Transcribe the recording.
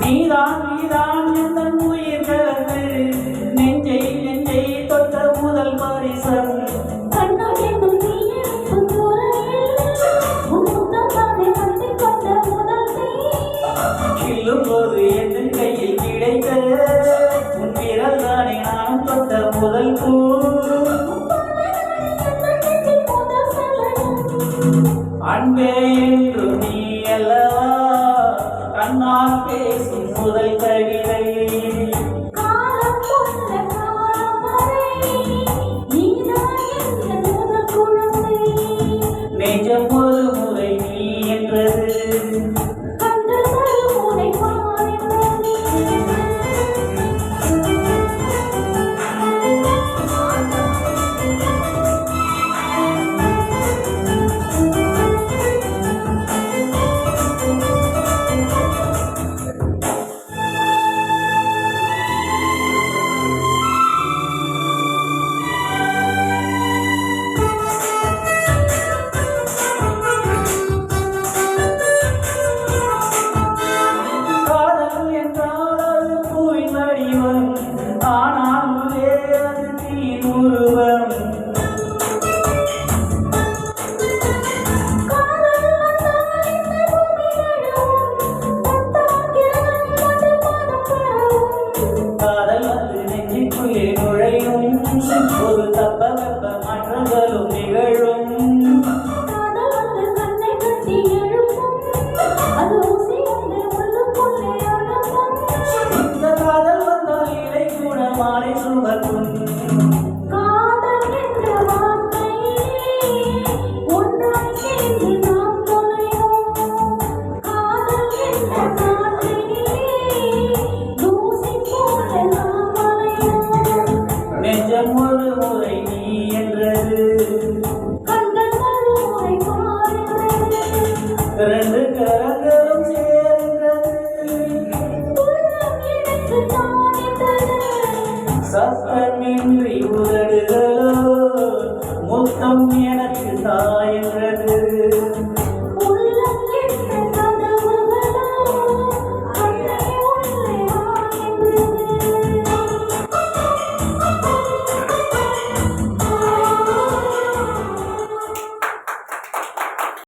நீதான் நீதான் எந்த உயிர் முதல் பூ அன்பே என்று நீ அல்லவா? கண்ணால் பேசும் முதல் கவிதை நாள்களும் நிகழும். ரெண்டு கரங்களும் சேர்ந்தது. சத்தமின்றி உதடுகளோ முத்தம் எனக்கு தாயன்றது.